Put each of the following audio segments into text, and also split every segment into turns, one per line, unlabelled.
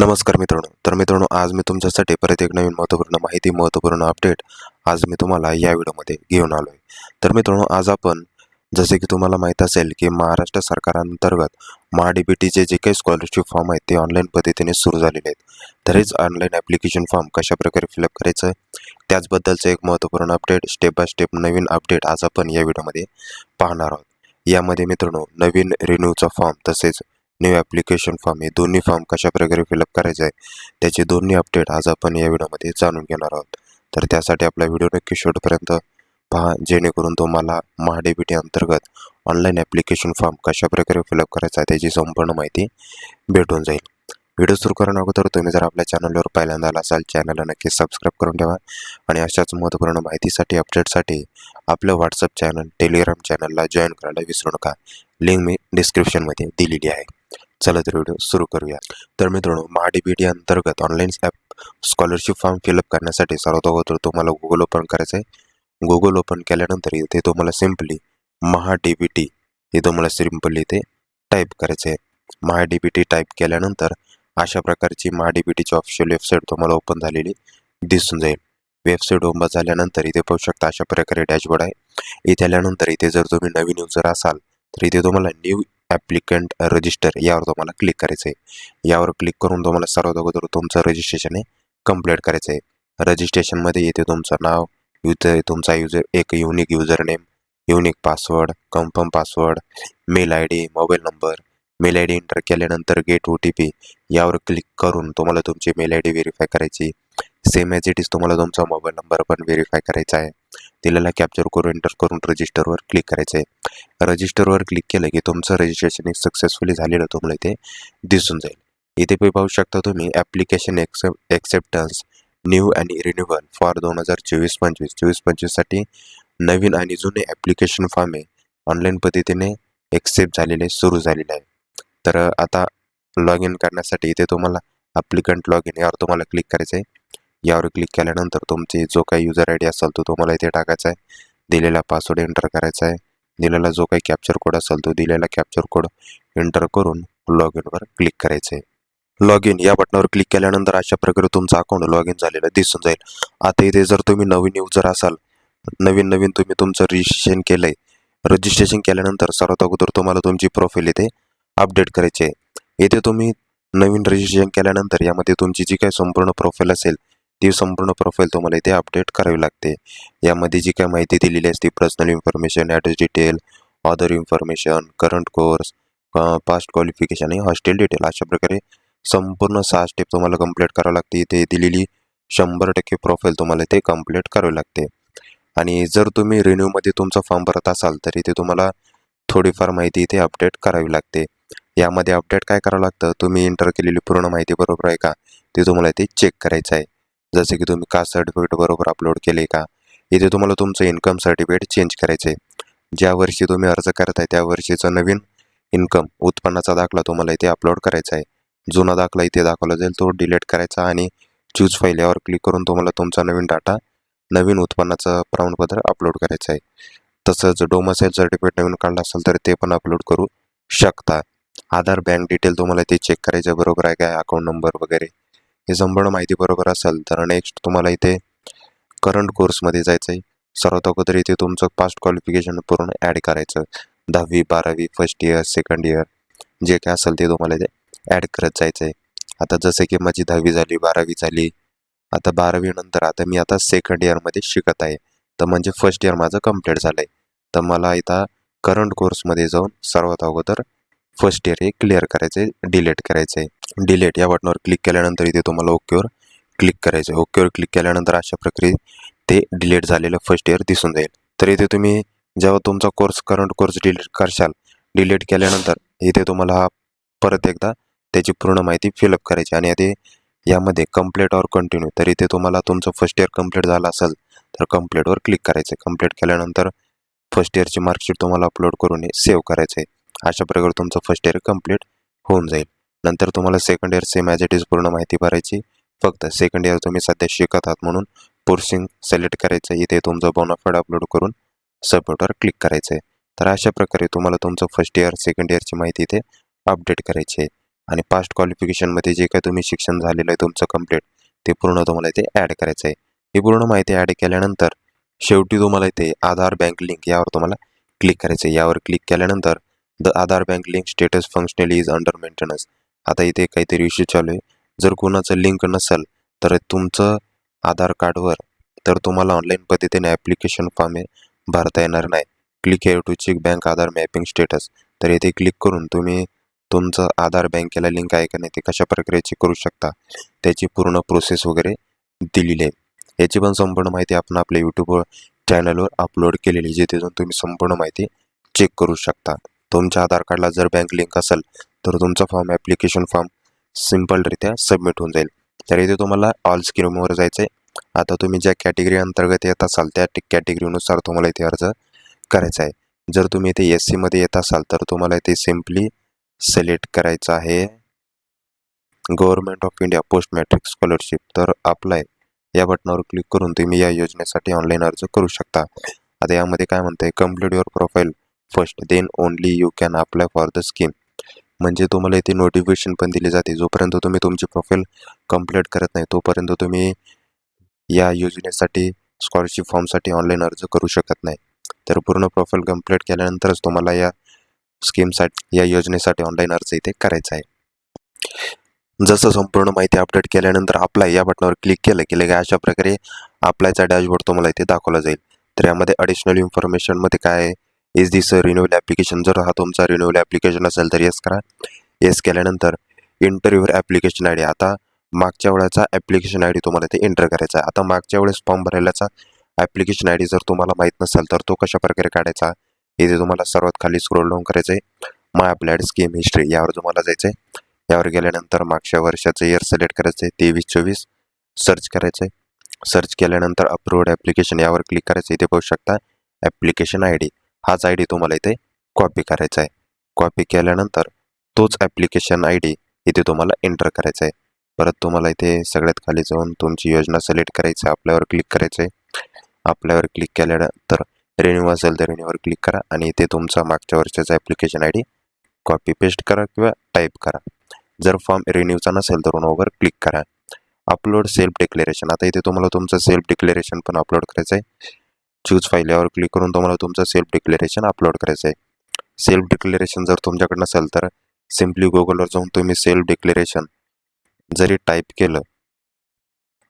नमस्कार मित्रांनो. तर मित्रांनो आज मी तुमच्यासाठी परत एक नवीन महत्त्वपूर्ण माहिती महत्त्वपूर्ण अपडेट आज मी तुम्हाला या व्हिडिओमध्ये घेऊन आलो आहे तर मित्रांनो आज आपण जसे की तुम्हाला माहीत असेल की महाराष्ट्र सरकारांतर्गत महाडीबीटीचे जे काही स्कॉलरशिप फॉर्म आहेत ते ऑनलाईन पद्धतीने सुरू झालेले आहेत. तर हेच ऑनलाईन ॲप्लिकेशन फॉर्म कशाप्रकारे फिलअप करायचं आहे? त्याचबद्दलचं एक महत्त्वपूर्ण अपडेट स्टेप बाय स्टेप नवीन अपडेट आज आपण या व्हिडिओमध्ये पाहणार आहोत. यामध्ये मित्रांनो नवीन रिन्यूचा फॉर्म तसेच न्यू ॲप्लिकेशन फॉर्म हे दोन्ही फॉर्म कशाप्रकारे फिलअप करायचं आहे त्याचे दोन्ही अपडेट आज आपण या व्हिडिओमध्ये जाणून घेणार आहोत. तर त्यासाठी आपला व्हिडिओ नक्की शेवटपर्यंत पहा जेणेकरून तुम्हाला महाडीबीटी अंतर्गत ऑनलाईन ॲप्लिकेशन फॉर्म कशाप्रकारे फिलअप करायचा आहे त्याची संपूर्ण माहिती भेटून जाईल. व्हिडिओ सुरू करून अगोदर तुम्ही जर आपल्या चॅनलवर पहिल्यांदा आला असाल चॅनलला नक्की सबस्क्राईब करून ठेवा आणि अशाच महत्त्वपूर्ण माहितीसाठी अपडेटसाठी आपलं व्हॉट्सअप चॅनल टेलिग्राम चॅनलला जॉईन करायला विसरू नका. लिंक मी डिस्क्रिप्शनमध्ये दिलेली आहे. चला तर व्हिडिओ सुरू करूया. तर मित्रांनो महाडीबीटी अंतर्गत online app scholarship form fill up करण्यासाठी सर्वात अगोदर तुम्हाला गुगल ओपन करायचं आहे गुगल ओपन केल्यानंतर इथे तुम्हाला सिम्पली महाडीबीटी हे तुम्हाला सिम्पली इथे टाईप करायचं आहे महाडीबीटी टाईप केल्यानंतर अशा प्रकारची महाडीबीटीची ऑफिशियल वेबसाईट तुम्हाला ओपन झालेली दिसून जाईल. वेबसाईट ओपन झाल्यानंतर इथे पाहू शकता अशा प्रकारे डॅशबोर्ड आहे. इथे आल्यानंतर इथे जर तुम्ही नवीन युजर असाल तर इथे तुम्हाला न्यू ॲप्लिकंट रजिस्टर यावर तुम्हाला क्लिक करायचं आहे. यावर क्लिक करून तुम्हाला सर्वात अगोदर तुमचं रजिस्ट्रेशन हे कंप्लीट करायचं आहे. रजिस्ट्रेशनमध्ये येते तुमचं नाव युजर तुमचा युजर एक unique user name unique password confirm password mail I D mobile number mail I D enter केल्यानंतर गेट ओ टी पी यावर क्लिक करून तुम्हाला तुमची मेल आय डी व्हेरीफाय करायची. सेम ॲज इट इज तुम्हाला तुमचा मोबाईल नंबर पण verify करायचा आहे. दिलेला कॅप्चर करून एंटर करून रजिस्टरवर क्लिक करायचं आहे रजिस्टरवर क्लिक केलं की तुमचं रजिस्ट्रेशन एक सक्सेसफुली झालेलं तुम्हाला इथे दिसून जाईल. इथे पण पाहू शकता तुम्ही ॲप्लिकेशन एक्सेप्ट एक्सेप्टन्स न्यू आणि रिन्युअल फॉर दोन हजार चोवीस पंचवीस. चोवीस पंचवीससाठी नवीन आणि जुने ॲप्लिकेशन फॉर्म आहे ऑनलाईन पद्धतीने एक्सेप्ट झालेले सुरू झालेले आहे. तर आता लॉग इन करण्यासाठी इथे तुम्हाला ॲप्लिकंट लॉग इन यावर तुम्हाला क्लिक करायचं आहे यावर क्लिक केल्यानंतर तुमचे जो काही युजर आय डी असेल तो तुम्हाला इथे टाकायचा आहे. दिलेला पासवर्ड एंटर करायचा आहे. दिलेला जो काही कॅप्चर कोड असेल तो दिलेला कॅप्चर कोड एंटर करून लॉग इनवर क्लिक करायचं आहे. लॉग इन या बटनावर क्लिक केल्यानंतर अशा प्रकारे तुमचं अकाउंट लॉग इन झालेलं दिसून जाईल. आता इथे जर तुम्ही नवीन युजर असाल नवीन नवीन तुम्ही तुमचं रजिस्ट्रेशन केलं आहे रजिस्ट्रेशन केल्यानंतर सर्वात अगोदर तुम्हाला तुमची प्रोफाईल इथे अपडेट करायची आहे. इथे तुम्ही नवीन रजिस्ट्रेशन केल्यानंतर यामध्ये तुमची जी काही संपूर्ण प्रोफाईल असेल ती संपूर्ण प्रोफाईल तुम्हाला इथे अपडेट करावी लागते. यामध्ये जी काय माहिती दिलेली असते personal information address detail other information current course past qualification आणि हॉस्टेल डिटेल अशा प्रकारे संपूर्ण सहा स्टेप तुम्हाला कंप्लीट करावं लागते. इथे दिलेली शंभर टक्के प्रोफाईल तुम्हाला इथे कंप्लीट करावी लागते. आणि जर तुम्ही रिन्यूमध्ये तुमचा फॉर्म भरत असाल तर इथे तुम्हाला थोडीफार माहिती इथे अपडेट करावी लागते. यामध्ये अपडेट काय करावं लागतं? तुम्ही एंटर केलेली पूर्ण माहिती बरोबर आहे का? ते तुम्हाला इथे चेक करायचं आहे. जसे की तुम्ही कास्ट सर्टिफिकेट बरोबर अपलोड केले का? इथे तुम्हाला तुमचं इन्कम सर्टिफिकेट चेंज करायचं आहे ज्या वर्षी तुम्ही अर्ज करत आहे त्या वर्षीचा नवीन इन्कम उत्पन्नाचा दाखला तुम्हाला इथे अपलोड करायचा आहे. जुना दाखला इथे दाखवला जाईल तो डिलीट करायचा आणि चूज फाईल यावर क्लिक करून तुम्हाला तुमचा नवीन डाटा नवीन उत्पन्नाचं प्रमाणपत्र अपलोड करायचं आहे. तसंच डोमसाईल सर्टिफिकेट नवीन काढलं असेल तर ते पण अपलोड करू शकता. आधार बँक डिटेल तुम्हाला ते चेक करायचं बरोबर आहे काय अकाउंट नंबर वगैरे. हे संपूर्ण माहिती बरोबर असेल तर नेक्स्ट तुम्हाला इथे करंट कोर्समध्ये जायचं आहे सर्वात अगोदर इथे तुमचं पास्ट क्वालिफिकेशन पूर्ण ॲड करायचं. दहावी बारावी फर्स्ट इयर सेकंड इयर जे काय असेल ते तुम्हाला इथे ॲड करत जायचं आहे आता जसं की माझी दहावी झाली बारावी झाली आता बारावीनंतर आता मी आता सेकंड इयरमध्ये शिकत आहे. तर म्हणजे फर्स्ट इयर माझं कंप्लीट झालं आहे तर मला इथं करंट कोर्समध्ये जाऊन सर्वात अगोदर फर्स्ट इयर हे क्लिअर करायचं आहे डिलीट करायचं आहे डिलेट या बटनावर क्लिक केल्यानंतर इथे तुम्हाला ओकेवर क्लिक करायचं आहे ओकेवर क्लिक केल्यानंतर अशा प्रकारे ते डिलीट झालेलं फर्स्ट इयर दिसून जाईल. तर इथे तुम्ही जेव्हा तुमचा कोर्स करंट कोर्स डिलीट करशाल डिलीट केल्यानंतर इथे तुम्हाला हा परत एकदा त्याची पूर्ण माहिती फिलअप करायची आणि ते यामध्ये कंप्लीट ऑर कंटिन्यू तर इथे तुम्हाला तुमचं फर्स्ट इयर कंप्लीट झालं असेल तर कम्प्लीटवर क्लिक करायचं आहे कंप्लीट केल्यानंतर फर्स्ट इयरची मार्कशीट तुम्हाला अपलोड करून सेव्ह करायचं आहे अशा प्रकारे तुमचं फर्स्ट इयर कंप्लीट होऊन जाईल. नंतर तुम्हाला second year same as it is पूर्ण माहिती भरायची. फक्त सेकंड इयर तुम्ही सध्या शिकत आहात म्हणून पोर्सिंग सिलेक्ट करायचं इथे तुमचं बोनाफाईड अपलोड करून सबमिटवर क्लिक करायचं आहे तर अशा प्रकारे तुम्हाला तुमचं फर्स्ट इयर सेकंड इयरची माहिती इथे अपडेट करायची आहे. आणि पास्ट क्वालिफिकेशनमध्ये जे काही तुम्ही शिक्षण झालेलं आहे तुमचं कंप्लीट ते पूर्ण तुम्हाला इथे ॲड करायचं आहे. ही पूर्ण माहिती ॲड केल्यानंतर शेवटी तुम्हाला इथे आधार बँक लिंक यावर तुम्हाला क्लिक करायचं आहे. यावर क्लिक केल्यानंतर the Aadhaar bank link status functionally is under maintenance आता इथे काहीतरी इश्यू चालू आहे. जर कोणाचं लिंक नसेल तर तुमचं आधार कार्डवर तर तुम्हाला ऑनलाईन पद्धतीने ॲप्लिकेशन फॉर्म हे भरता येणार नाही. Click here to check bank Aadhaar mapping status तर येथे क्लिक करून तुम्ही तुमचं आधार बँकेला लिंक आहे का नाही ते कशा प्रकारे चेक करू शकता त्याची पूर्ण प्रोसेस वगैरे दिलेली आहे. याची पण संपूर्ण माहिती आपण आपल्या यूट्यूब चॅनलवर अपलोड केलेली आहे जिथे जाऊन तुम्ही संपूर्ण माहिती चेक करू शकता. तुमच्या आधार कार्डला जर बँक लिंक असेल तर तुमचा फॉर्म ॲप्लिकेशन फॉर्म सिम्पलरित्या सबमिट होऊन जाईल. तर इथे तुम्हाला ऑल स्कीमवर जायचं आहे आता तुम्ही ज्या कॅटेगरी अंतर्गत येत असाल त्या कॅटेगरीनुसार तुम्हाला इथे अर्ज करायचा आहे. जर तुम्ही इथे एस सीमध्ये येत असाल तर तुम्हाला इथे सिम्पली सिलेक्ट करायचं आहे. Government of India post matric scholarship तर अप्लाय या बटनावर क्लिक करून तुम्ही या योजनेसाठी ऑनलाईन अर्ज करू शकता. आता यामध्ये काय म्हणतंय? Complete your profile first then only you can apply for the scheme म्हणजे तुम्हाला इथे नोटिफिकेशन पण दिली जाते. जोपर्यंत तुम्ही तुमची प्रोफाईल कंप्लीट करत नाही तोपर्यंत तुम्ही या योजनेसाठी स्कॉलरशिप फॉर्मसाठी ऑनलाईन अर्ज करू शकत नाही. तर पूर्ण प्रोफाईल कंप्लीट केल्यानंतरच तुम्हाला या स्कीमसाठी या योजनेसाठी ऑनलाईन अर्ज इथे करायचा आहे. जसं संपूर्ण माहिती अपडेट केल्यानंतर अप्लाय या बटनावर क्लिक केलं की लगे अशा प्रकारे अप्लायचा डॅशबोर्ड तुम्हाला इथे दाखवला जाईल. तर यामध्ये ॲडिशनल इन्फॉर्मेशनमध्ये काय आहे? इज दिस रिन्युअल ॲप्लिकेशन जर हा तुमचा रिन्युअल ॲप्लिकेशन असेल तर येस करा. येस केल्यानंतर इंटरव्ह्यूवर ॲप्लिकेशन आय डी आता मागच्या वेळेचा ॲप्लिकेशन आय डी तुम्हाला ते एंटर करायचा आहे. आता मागच्या वेळेस फॉर्म भरायलाचा ॲप्लिकेशन आय डी जर तुम्हाला माहीत नसेल तर तो कशा प्रकारे काढायचा इथे तुम्हाला सर्वात खाली स्क्रोल डाऊन करायचं आहे माय अप्लाइड स्कीम हिस्ट्री यावर तुम्हाला जायचं आहे यावर गेल्यानंतर मागच्या वर्षाचं इयर सिलेक्ट करायचं आहे तेवीस चोवीस सर्च करायचं आहे सर्च केल्यानंतर अप्रूव्हड ॲप्लिकेशन यावर क्लिक करायचं. इथे पाहू शकता ॲप्लिकेशन आय डी हाच आय डी तुम्हाला इथे कॉपी करायचा आहे. कॉपी केल्यानंतर तोच ॲप्लिकेशन आय डी इथे तुम्हाला एंटर करायचा आहे. परत तुम्हाला इथे सगळ्यात खाली जाऊन तुमची योजना सिलेक्ट करायची आहे. आपल्यावर क्लिक करायचं आहे. आपल्यावर क्लिक केल्यानंतर रेन्यू असेल तर रिन्यूवर क्लिक करा आणि इथे तुमचा मागच्या वर्षाचा application I D copy paste करा किंवा टाईप करा. जर फॉर्म रिन्यूचा नसेल तर ओवर क्लिक करा. अपलोड सेल्फ डिक्लेरेशन आता इथे तुम्हाला तुमचं सेल्फ डिक्लेरेशन पण अपलोड करायचं आहे. चूज फाईल यावर क्लिक करून तुम्हाला तुमचं सेल्फ डिक्लेरेशन अपलोड करायचं आहे. सेल्फ डिक्लेरेशन जर तुमच्याकडे नसेल तर सिम्पली गुगलवर जाऊन तुम्ही सेल्फ डिक्लेरेशन जरी टाईप केलं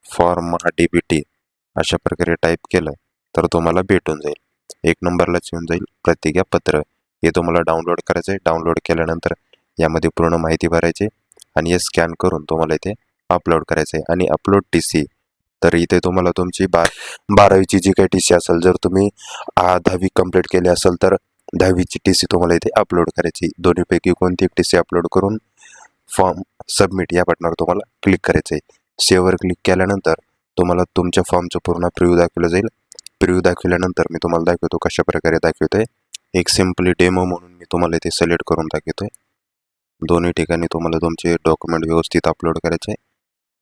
फॉर्म डी बी टी अशा प्रकारे टाईप केलं तर तुम्हाला भेटून जाईल. एक नंबरलाच येऊन जाईल प्रतिज्ञापत्र हे तुम्हाला डाउनलोड करायचं आहे. डाउनलोड केल्यानंतर यामध्ये पूर्ण माहिती भरायची आणि हे स्कॅन करून तुम्हाला इथे अपलोड करायचं आहे. आणि अपलोड टी सी तर इथे तुम्हाला तुमची बार बारावीची जी काही टी सी असेल जर तुम्ही आ, दहावी कंप्लीट केली असेल तर दहावीची टी सी तुम्हाला इथे अपलोड करायची. दोन्हीपैकी कोणती टी सी अपलोड करून फॉर्म सबमिट या बटनावर तुम्हाला क्लिक करायचं आहे सेवर क्लिक केल्यानंतर तुम्हाला तुमच्या फॉर्मचं पूर्ण प्रिव्ह्यू दाखवलं जाईल. प्रिव्ह्यू दाखवल्यानंतर मी तुम्हाला दाखवतो कशा प्रकारे दाखवतोय. एक सिम्पली डेमो म्हणून मी तुम्हाला इथे सिलेक्ट करून दाखवतोय. दोन्ही ठिकाणी तुम्हाला तुमचे डॉक्युमेंट व्यवस्थित अपलोड करायचे.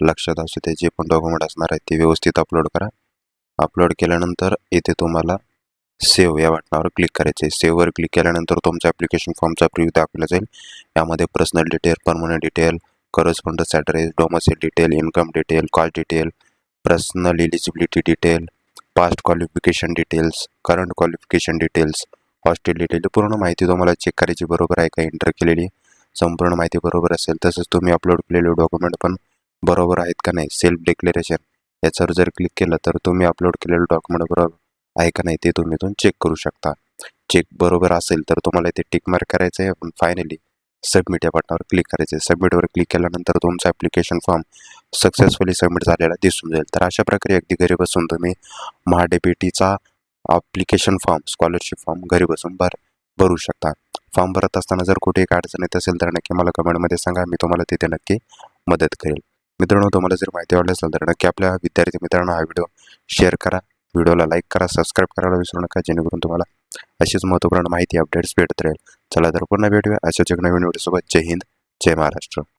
लक्षात असू ते जे पण डॉक्युमेंट असणार आहेत ते व्यवस्थित अपलोड करा. अपलोड केल्यानंतर इथे तुम्हाला सेव्ह या बटनावर क्लिक करायचे आहे. सेव्हवर क्लिक केल्यानंतर तुमच्या ॲप्लिकेशन फॉर्मचा प्रिव्ह्यू दाखवला जाईल. यामध्ये personal detail permanent detail correspondence address domicile detail income detail call detail personal eligibility detail past qualification details current qualification details hostel detail पूर्ण माहिती तुम्हाला चेक करायची बरोबर आहे का? एंटर केलेली संपूर्ण माहिती बरोबर असेल. तसंच तुम्ही अपलोड केलेले डॉक्युमेंट पण बरोबर आहेत का नाही? सेल्फ डिक्लेरेशन याच्यावर जर क्लिक केलं तर तुम्ही अपलोड केलेलं डॉक्युमेंट बरोबर आहे का नाही ते तुम्ही इथून चेक करू शकता. चेक बरोबर असेल तर तुम्हाला इथे टिक मार्क करायचं आहे. पण फायनली सबमिट या बटनावर क्लिक करायचं आहे. सबमिटवर क्लिक केल्यानंतर तुमचा ॲप्लिकेशन फॉर्म सक्सेसफुली सबमिट झालेला दिसून जाईल. तर अशा प्रकारे अगदी घरी बसून तुम्ही महाडेपीटीचा ॲप्लिकेशन फॉर्म स्कॉलरशिप फॉर्म घरी बसून भर भरू शकता. फॉर्म भरत असताना जर कुठे एक अडचण येत असेल तर नक्की मला कमेंटमध्ये सांगा. मी तुम्हाला तिथे नक्की मदत करेल. मित्रांनो तुम्हाला जर माहिती आवडली असेल तर नक्की आपल्या विद्यार्थी मित्रांनो हा व्हिडिओ शेअर करा. व्हिडिओला लाईक करा सबस्क्राईब करायला विसरू नका जेणेकरून तुम्हाला अशीच महत्त्वपूर्ण माहिती अपडेट्स भेटत राहील. चला तर पुन्हा भेटूया अशाच एक नवीन व्हिडिओसोबत जय हिंद जय महाराष्ट्र.